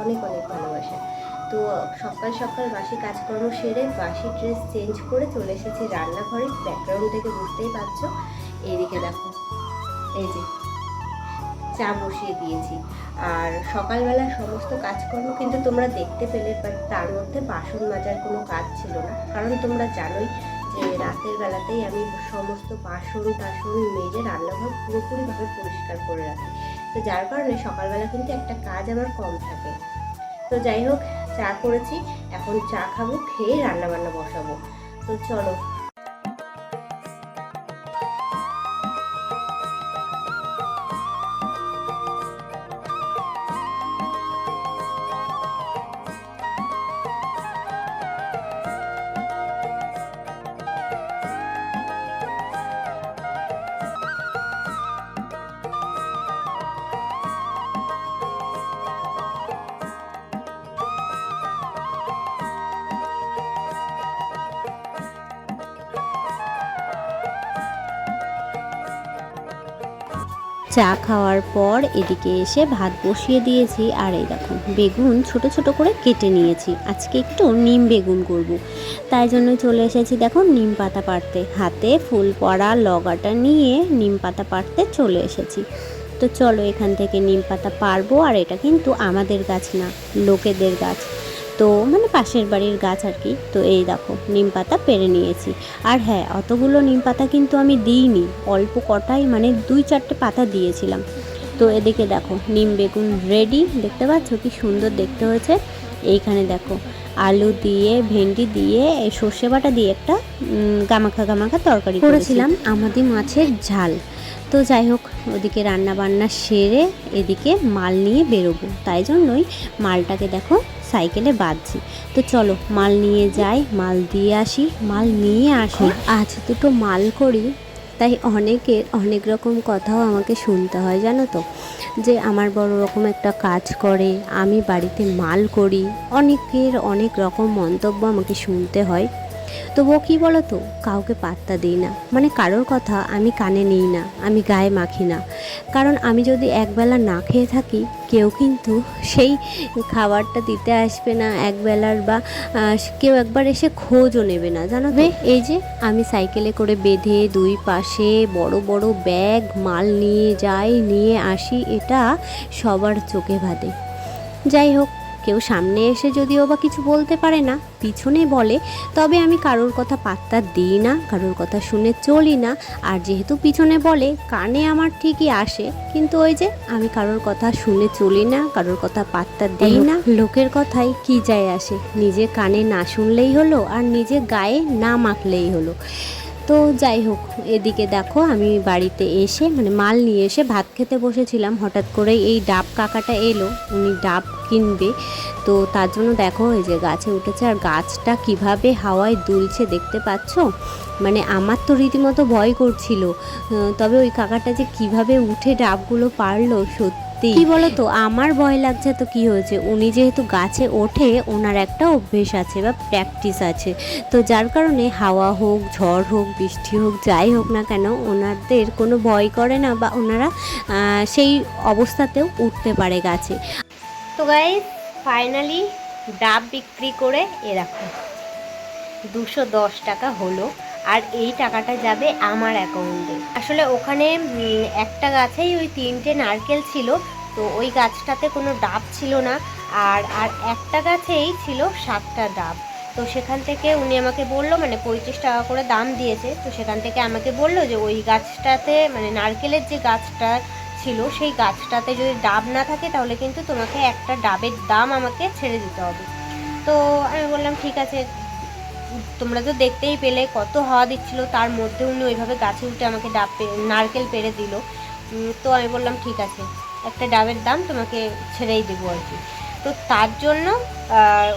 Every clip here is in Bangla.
অনেক অনেক ভালোবাসা। তো সকাল সকাল বাসি কাজকর্ম সেরে বাসি ড্রেস চেঞ্জ করে চলে এসেছি রান্নাঘরে। ব্যাকগ্রাউন্ড থেকে বুঝতেই পারছ। এইদিকে দেখো। এই যে, চা বসিয়ে দিয়েছি। আর সকালবেলা সমস্ত কাজকর্ম কিন্তু তোমরা দেখতে পেলে বাট তার মধ্যে বাসন মাজার কোনো কাজ ছিল না। কারণ তোমরা জানোই যে রাতের বেলাতেই আমি সমস্ত বাসন টাসন মেজে রান্নাঘর পুরোপুরিভাবে পরিষ্কার করে রাখি। তো যার কারণে সকালবেলা কিন্তু একটা কাজ আমার কম থাকে। তো যাই হোক, চা করেছি, এখন চা খাব, খেয়ে রান্না বান্না বসাবো। তো চলো চা খাওয়ার পর এদিকে এসে ভাত বসিয়ে দিয়েছি। আর এই দেখো, বেগুন ছোট ছোট করে কেটে নিয়েছি। আজকে একটু নিম বেগুন করব। তাই জন্য চলে এসেছি দেখো নিম পাতা পাড়তে। হাতে ফুল পড়া লগাটা নিয়ে নিম পাতা পাড়তে চলে এসেছি। তো চলো এখান থেকে নিম পাতা পারব আর এটা কিন্তু আমাদের গাছ না, লোকেদের গাছ। তো মানে পাশের বাড়ির গাছ আর কি। তো এই দেখো, নিম পাতা পেরে নিয়েছি। আর হ্যাঁ অতগুলো নিম পাতা কিন্তু আমি দিইনি। অল্প কটাই মানে দুই চারটে পাতা দিয়েছিলাম। তো এদিকে দেখো, নিম বেগুন রেডি দেখতে পাচ্ছ কি সুন্দর দেখতে হয়েছে। এইখানে দেখো, আলু দিয়ে, ভেন্ডি দিয়ে সর্ষে বাটা দিয়ে একটা গামাখা গামাখা তরকারি করেছিলাম আমাদের মাছের ঝাল। তো যাই হোক, ওদিকে রান্না বান্না সেরে এদিকে মাল নিয়ে বেরোবো। তাই জন্যই মালটাকে দেখো সাইকেলে বাঁধছি। তো চলো, মাল নিয়ে যাই, মাল দিয়ে আসি, মাল নিয়ে আসি। আজ দুটো মাল করি, তাই অনেকের অনেক রকম কথাও আমাকে শুনতে হয়, জানো তো? যে আমার বড় রকম একটা কাজ করে, আমি বাড়িতে মাল করি, অনেকের অনেক রকম মন্তব্য আমাকে শুনতে হয়। তবুও কী বলো তো কাউকে পাত্তা দিই না। মানে কারোর কথা আমি কানে নিই না আমি গায়ে মাখি না। কারণ আমি যদি একবেলা না খেয়ে থাকি কেউ কিন্তু সেই খাবারটা দিতে আসবে না একবেলার বা কেউ একবার এসে খোঁজও নেবে না জানো তো? এই যে? আমি সাইকেলে করে বেঁধে দুই পাশে বড় বড় ব্যাগ মাল নিয়ে যাই নিয়ে আসি এটা সবার চোখে বাঁধে যাই হোক কেউ সামনে এসে যদিও বা কিছু বলতে পারে না, পিছনে বলে, তবে আমি কারোর কথা পাত্তা দিই না, কারোর কথা শুনে চলি না। আর যেহেতু পিছনে বলে, কানে আমার ঠিকই আসে, কিন্তু ওই যে আমি কারোর কথা শুনে চলি না, কারোর কথা পাত্তা দিই না। লোকের কথাই কি যায় আসে? নিজে কানে না শুনলেই হলো, আর নিজে গায়ে না মাখলেই হলো। তো যাই হোক, এদিকে দেখো আমি বাড়িতে এসে মানে মাল নিয়ে এসে ভাত খেতে বসেছিলাম। হঠাৎ করে এই ডাব কাকাটা এলো, উনি ডাব কিনবে। তো তার জন্য দেখো এই যে গাছে উঠেছে, আর গাছটা কীভাবে হাওয়ায় দুলছে দেখতে পাচ্ছ? মানে আমার তো রীতিমতো ভয় করছিল। তবে ওই কাকাটা যে কীভাবে উঠে ডাবগুলো পারল, সত্যি কি বলতো, আমার ভয় লাগছে তো কি হয়েছে? উনি যেহেতু গাছে ওঠে, ওনার একটা অভ্যেস আছে বা প্র্যাকটিস আছে। তো যার কারণে হাওয়া হোক, ঝড় হোক, বৃষ্টি হোক, যাই হোক না কেন, ওনাদের কোনো ভয় করে না বা ওনারা সেই অবস্থাতেও উঠতে পারে গাছে। তো গাইজ ফাইনালি ডাব বিক্রি করে এ রাখো দুশো দশ টাকা হলো। আর এই টাকাটা যাবে আমার অ্যাকাউন্টে। আসলে ওখানে একটা গাছেই ওই তিনটে নারকেল ছিল, তো ওই গাছটাতে কোনো ডাব ছিল না। আর আর একটা গাছেই ছিল সাতটা ডাব। তো সেখান থেকে উনি আমাকে বলল মানে পঁয়ত্রিশ টাকা করে দাম দিয়েছে। তো সেখান থেকে আমাকে বলল যে, ওই গাছটাতে মানে নারকেলের যে গাছটা ছিল, সেই গাছটাতে যদি ডাব না থাকে, তাহলে কিন্তু তোমাকে একটা ডাবের দাম আমাকে ছেড়ে দিতে হবে। তো আমি বললাম, ঠিক আছে তোমরা তো দেখতেই পেলে কত হাওয়া দিচ্ছিল। তার মধ্যে উনি ওইভাবে গাছে উঠে আমাকে ডাব নারকেল পেড়ে দিল। তো আমি বললাম, ঠিক আছে, একটা ডাবের দাম তোমাকে ছেড়েই দেবো আর কি। তো তার জন্য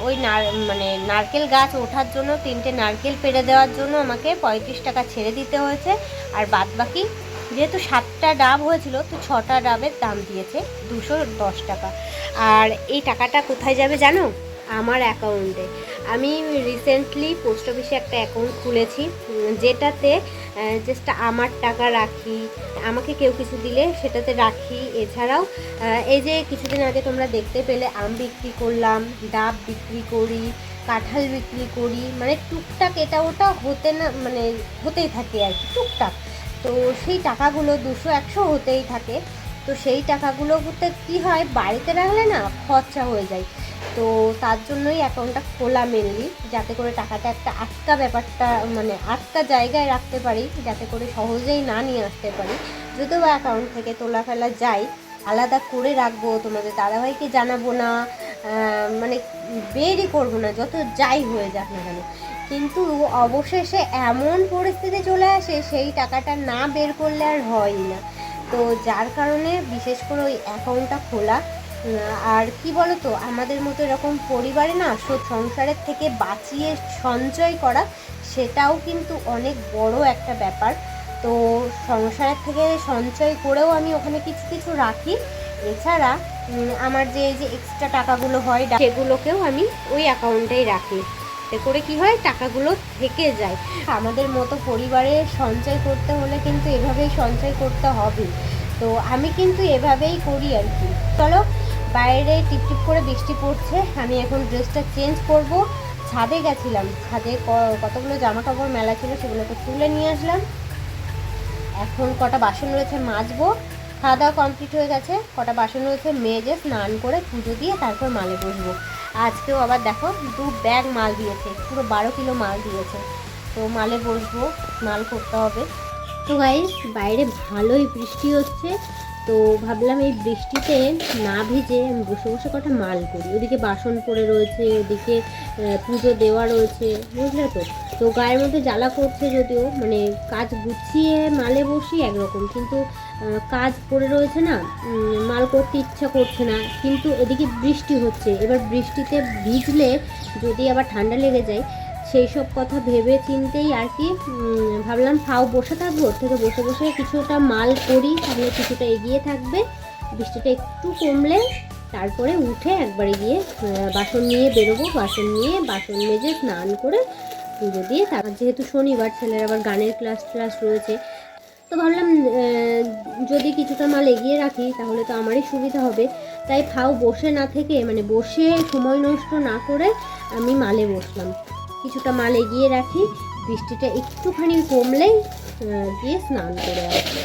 ওই নার মানে নারকেল গাছ ওঠার জন্য, তিনটে নারকেল পেড়ে দেওয়ার জন্য আমাকে পঁয়ত্রিশ টাকা ছেড়ে দিতে হয়েছে। আর বাদ বাকি যেহেতু সাতটা ডাব হয়েছিল, তো ছটা ডাবের দাম দিয়েছে দুশো দশ টাকা। আর এই টাকাটা কোথায় যাবে জানো? আমার অ্যাকাউন্টে। আমি রিসেন্টলি পোস্ট অফিসে একটা অ্যাকাউন্ট খুলেছি যেটাতে জাস্ট আমার টাকা রাখি, আমাকে কেউ কিছু দিলে সেটাতে রাখি। এছাড়াও এই যে কিছুদিন আগে তোমরা দেখতে পেলে, আম বিক্রি করলাম, ডাব বিক্রি করি, কাঁঠাল বিক্রি করি মানে টুকটাক এটা ওটা হতে না মানে হতেই থাকে আর কি, টুকটাক। তো সেই টাকাগুলো দুশো একশো হতেই থাকে। তো সেই টাকাগুলোতে কি হয়, বাড়িতে রাখলে না খরচা হয়ে যায়। তো তার জন্যই অ্যাকাউন্টটা খোলা মেনলি যাতে করে টাকাটা একটা আটকা ব্যাপারটা মানে আটকা জায়গায় রাখতে পারি, যাতে করে সহজেই না নিয়ে আসতে পারি। যদিও অ্যাকাউন্ট থেকে তোলা ফেলা যায়, আলাদা করে রাখব, তোমাদের দাদাভাইকে জানাব না মানে বেরই করব না, যত যাই হয়ে যাক না কেন। কিন্তু অবশেষে এমন পরিস্থিতি চলে আসে, সেই টাকাটা না বের করলে আর হয় না। তো যার কারণে বিশেষ করে ওই অ্যাকাউন্টটা খোলা আর কি বলো তো আমাদের মতো এরকম পরিবারে না সংসারের থেকে বাঁচিয়ে সঞ্চয় করা সেটাও কিন্তু অনেক বড় একটা ব্যাপার। তো সংসারের থেকে সঞ্চয় করেও আমি ওখানে কিছু কিছু রাখি। এছাড়া আমার যে যে এক্সট্রা টাকাগুলো হয় সেগুলোকেও আমি ওই অ্যাকাউন্টেই রাখি। এতে করে কি হয়, টাকাগুলো থেকে যায়। আমাদের মতো পরিবারে সঞ্চয় করতে হলে কিন্তু এভাবেই সঞ্চয় করতে হবে তো আমি কিন্তু এভাবেই করি আর কি। চলো বাইরে টিপটিপ করে বৃষ্টি পড়ছে। আমি এখন ড্রেসটা চেঞ্জ করব। ছাদে গেছিলাম। ছাদে কতগুলো জামা কাপড় মেলা ছিল সেগুলোকে তুলে নিয়ে আসলাম। এখন কটা বাসন রয়েছে মাজবো। খাওয়া দাওয়া কমপ্লিট হয়ে গেছে। কটা বাসন রয়েছে মেজে স্নান করে পুজো দিয়ে তারপর মালে বসবো। আজকেও আবার দেখো দু ব্যাগ মাল দিয়েছে। পুরো বারো কিলো মাল দিয়েছে। তো মালে বসবো। মাল করতে হবে। তো গাইস বাইরে ভালোই বৃষ্টি হচ্ছে। তো ভাবলাম এই বৃষ্টিতে না ভিজে আমি বসে বসে কটা মাল করি। ওদিকে বাসন পড়ে রয়েছে, ওদিকে পুজো দেওয়া রয়েছে, বুঝলে তো? তো গায়ের মধ্যে জ্বালা করছে যদিও মানে কাজ গুছিয়ে মালে বসি একরকম, কিন্তু কাজ পড়ে রয়েছে না মাল করতে ইচ্ছা করছে না, কিন্তু এদিকে বৃষ্টি হচ্ছে। এবার বৃষ্টিতে ভিজলে যদি আবার ঠান্ডা লেগে যায় সেই সব কথা ভেবে চিন্তেই আর কি ভাবলাম ফাও বসে থাকব, ওর থেকে বসে বসে কিছুটা মাল করি, তাহলে কিছুটা এগিয়ে থাকবে। বৃষ্টিটা একটু কমলে তারপরে উঠে একবারে গিয়ে বাসন নিয়ে বেরোবো। বাসন নিয়ে বাসন মেজে স্নান করে পুজো দিয়ে তারপর যেহেতু শনিবার, ছেলের আবার গানের ক্লাস ক্লাস রয়েছে। তো ভাবলাম যদি কিছুটা মাল এগিয়ে রাখি, তাহলে তো আমারই সুবিধা হবে। তাই ফাও বসে না থেকে মানে বসে সময় নষ্ট না করে আমি মালে বসলাম। কিছুটা মাল এগিয়ে রাখি। বৃষ্টিটা একটুখানি কমলেই গিয়ে স্নান করে আসব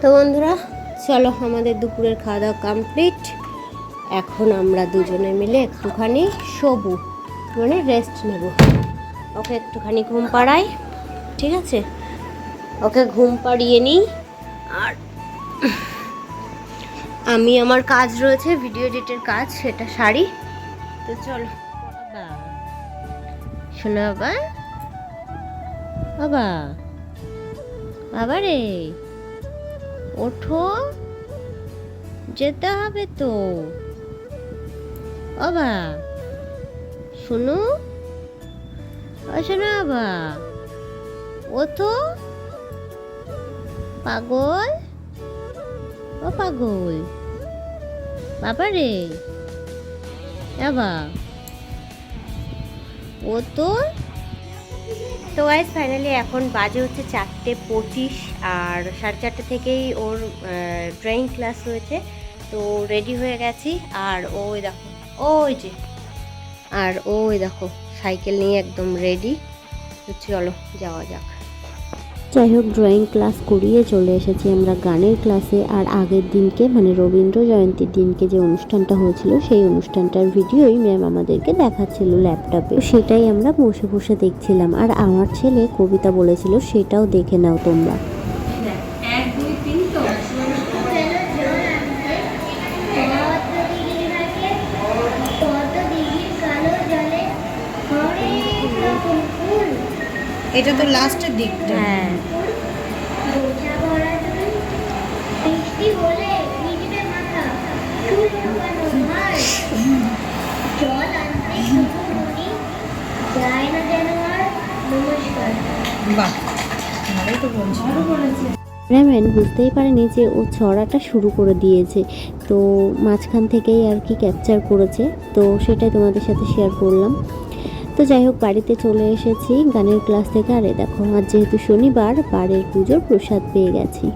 তো বন্ধুরা, চলো আমাদের দুপুরের খাওয়া দাওয়া কমপ্লিট এখন আমরা দুজনে মিলে একটুখানি শোবো মানে রেস্ট নেব। ওকে, একটুখানি ঘুম পাড়াই। ঠিক আছে? ওকে ঘুম পাড়িয়ে নিই। আর আমি আমার কাজ রয়েছে ভিডিও এডিটের কাজ, সেটা সারি। তো চলো। শোনো বাবা। বাবা। বাবা রে। ওঠো। যেতে হবে তো। বাবা। শোনো। শোনো বাবা। ও তো পাগল? ও পাগল। বাবা রে বাবা ও তো? তো গাইজ ফাইনালি এখন বাজে হচ্ছে চারটে পঁচিশ আর সাড়ে চারটে থেকেই ওর ড্রয়িং ক্লাস রয়েছে তো রেডি হয়ে গেছি। আর ওই দেখো, ওই যে, আর ওই দেখো সাইকেল নিয়ে একদম রেডি চলো, যাওয়া যাক। যাই হোক ড্রয়িং ক্লাস করিয়ে চলে এসেছি আমরা গানের ক্লাসে আর আগের দিনকে মানে রবীন্দ্র জয়ন্তীর দিনকে যে অনুষ্ঠানটা হয়েছিল, সেই অনুষ্ঠানটার ভিডিওই ম্যাম আমাদেরকে দেখাচ্ছিল ল্যাপটপে সেটাই আমরা বসে বসে দেখছিলাম। আর আমার ছেলে কবিতা বলেছিল, সেটাও দেখে নাও তোমরা এক দুই তিন তো এটা তো লাস্টের দিকটা। হ্যাঁ। বাহ ভালোই তো বলছি। ক্যামেরাম্যান বুঝতেই পারেনি যে ও ছড়াটা শুরু করে দিয়েছে। তো মাঝখান থেকেই আর কি ক্যাপচার করেছে। তো সেটাই তোমাদের সাথে শেয়ার করলাম। তো যাই হোক, বাড়িতে চলে এসেছি। গানের ক্লাস থেকে। আরে দেখো, আজ যেহেতু শনিবার, বাড়ির পুজোর প্রসাদ পেয়ে গেছি।